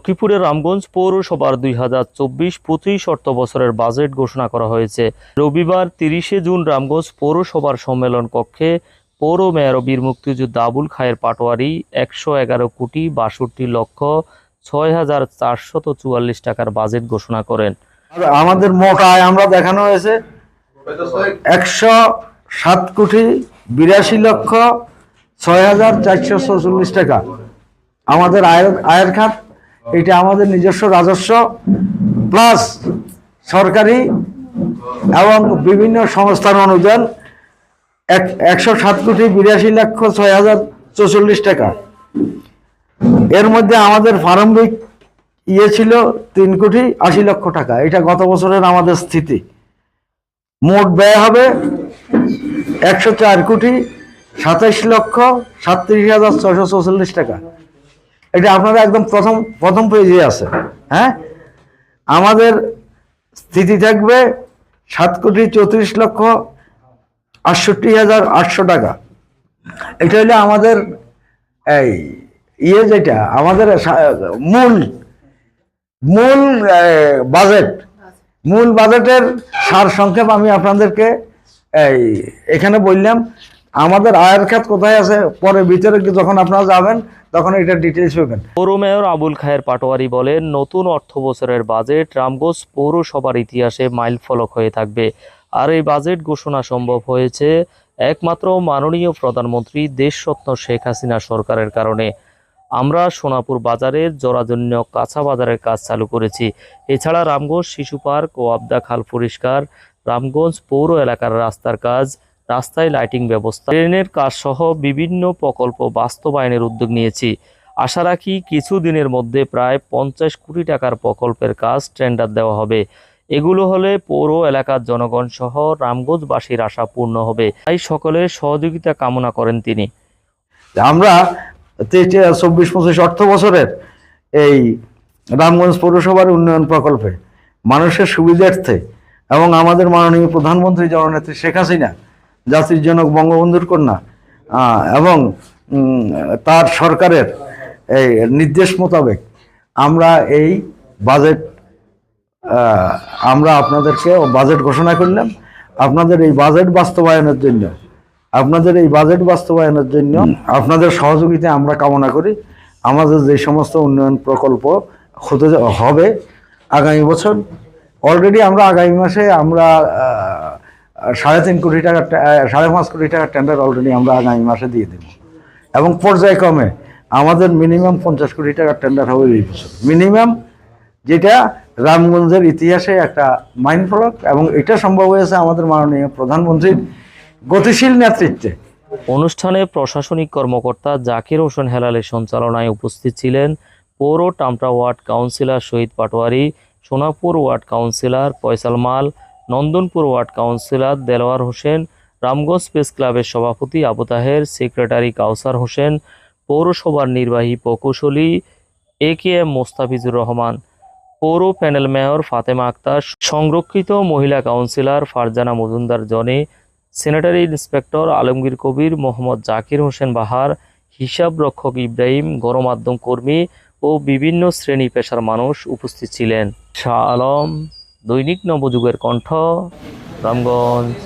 লক্ষ্মীপুরের রামগঞ্জ পৌরসভার দুই হাজার চব্বিশ পঁচিশ অর্থ বছরের বাজেট ঘোষণা করা হয়েছে। রবিবার তিরিশে জুন রামগঞ্জ পৌরসভার সম্মেলন কক্ষে পৌর মেয়র বীর মুক্তিযোদ্ধা আবুল খায়ের পাটোয়ারি একশো এগারো কোটি বাষট্টি লক্ষ ছয় হাজার চারশত চুয়াল্লিশ টাকার বাজেট ঘোষণা করেন। আমাদের মোট আয় আমরা দেখানো হয়েছে একশো সাত কোটি বিরাশি লক্ষ ছয় হাজার চারশো টাকা। আমাদের আয়ের আয়ের খাত এটা আমাদের নিজস্ব রাজস্ব প্লাস সরকারি এবং বিভিন্ন সংস্থার অনুদান এক, একশো সাত কোটি বিরাশি লক্ষ ছয় হাজার চৌচল্লিশ টাকা। এর মধ্যে আমাদের প্রারম্ভিক ইয়ে ছিল তিন কোটি আশি লক্ষ টাকা। এটা গত বছরের আমাদের স্থিতি। মোট ব্যয় হবে একশো চার কোটি সাতাইশ লক্ষ সাতত্রিশ হাজার ছয়শো চৌচল্লিশ টাকা। এটা আপনারা একদম প্রথম প্রথম পেজে আছে হ্যাঁ? আমাদের স্থিতি থাকবে সাত কোটি চৌত্রিশ লক্ষ আটষট্টি হাজার আটশো টাকা। এটা হলো আমাদের এই ইয়ে যেটা, আমাদের মূল মূল বাজেট। মূল বাজেটের সার সংক্ষেপ আমি আপনাদেরকে এই এখানে বললাম। আমাদের আয়ের খাত কোথায় আছে? পরে ভিতরে যখন আপনারা যাবেন, তখন এটা ডিটেলস পাবেন। পৌর মেয়র আবুল খায়ের পাটোয়ারি বলেন, নতুন অর্থ বছরের বাজেট রামগঞ্জ পৌরসভার ইতিহাসে মাইলফলক হয়ে থাকবে। আর এই বাজেট ঘোষণা সম্ভব হয়েছে একমাত্র মাননীয় প্রধানমন্ত্রী দেশরত্ন শেখ হাসিনা সরকারের কারণে। আমরা সোনাপুর বাজারের জরাজন্য কাঁচা বাজারের কাজ চালু করেছি। এছাড়া রামগঞ্জ শিশু পার্ক ও আবদা খাল পরিষ্কার, রামগঞ্জ পৌর এলাকার রাস্তার কাজ রাস্তায় লাইটিং ব্যবস্থা, ট্রেনের কাজ সহ বিভিন্ন প্রকল্প বাস্তবায়নের উদ্যোগ নিয়েছি। আশা রাখি কিছুদিনের মধ্যে প্রায় পঞ্চাশ কোটি টাকার প্রকল্পের কাজ টেন্ডার দেওয়া হবে। এগুলো হলে পৌর এলাকার জনগণ সহ রামগঞ্জবাসীর আশা পূর্ণ হবে। তাই সকলের সহযোগিতা কামনা করেন তিনি। আমরা চব্বিশ, পঁচিশ, অর্থ বছরের এই রামগঞ্জ পৌরসভার উন্নয়ন প্রকল্পে মানুষের সুবিধার্থে এবং আমাদের মাননীয় প্রধানমন্ত্রী জননেত্রী শেখ হাসিনা জাতির জনক বঙ্গবন্ধুর কন্যা। এবং তার সরকারের এই নির্দেশ মোতাবেক আমরা এই বাজেট আমরা আপনাদেরকে বাজেট ঘোষণা করলাম। আপনাদের এই বাজেট বাস্তবায়নের জন্য, আপনাদের এই বাজেট বাস্তবায়নের জন্য আপনাদের সহযোগিতা আমরা কামনা করি। আমাদের যে সমস্ত উন্নয়ন প্রকল্প হতে হবে আগামী বছর। অলরেডি আমরা আগামী মাসে আমরা সাড়ে তিন কোটি টাকার সাড়ে পাঁচ কোটি টাকার টেন্ডার অলরেডি আমরা আগামী মাসে দিয়ে দেব। এবং পর্যায়ক্রমে আমাদের মিনিমাম পঞ্চাশ কোটি টাকার টেন্ডার হবে এই বছর। মিনিমাম যেটা রামগঞ্জের ইতিহাসে একটা মাইন্ড ফলক এবং এটা সম্ভব হয়েছে আমাদের মাননীয় প্রধানমন্ত্রীর গতিশীল নেতৃত্বে। অনুষ্ঠানে প্রশাসনিক কর্মকর্তা জাকির হোসেন হেলালের সঞ্চালনায় উপস্থিত ছিলেন পৌর Tamta ward councillor Shahid Patwari, Sonapur ward councillor Faisal Mal Nandanpur ward councillor Delwar Hossain, Ramganj press ক্লাবের সভাপতি আবু তাহের, সেক্রেটারি কাউসার হোসেন, পৌরসভার নির্বাহী প্রকৌশলী A K M Mostafizur Rahman, পৌর প্যানেল মেয়র ফাতেমা আক্তার, সংরক্ষিত মহিলা কাউন্সিলর ফারজানা মজুমদার জনে, সেনেটারি ইন্সপেক্টর আলমগীর কবির, মোহাম্মদ জাকির হোসেন বাহার, হিসাব রক্ষক ইব্রাহিম, গণমাধ্যম কর্মী ও বিভিন্ন শ্রেণি পেশার মানুষ উপস্থিত ছিলেন। শাহ আলম। দৈনিক নবযুগের কণ্ঠ রামগঞ্জ।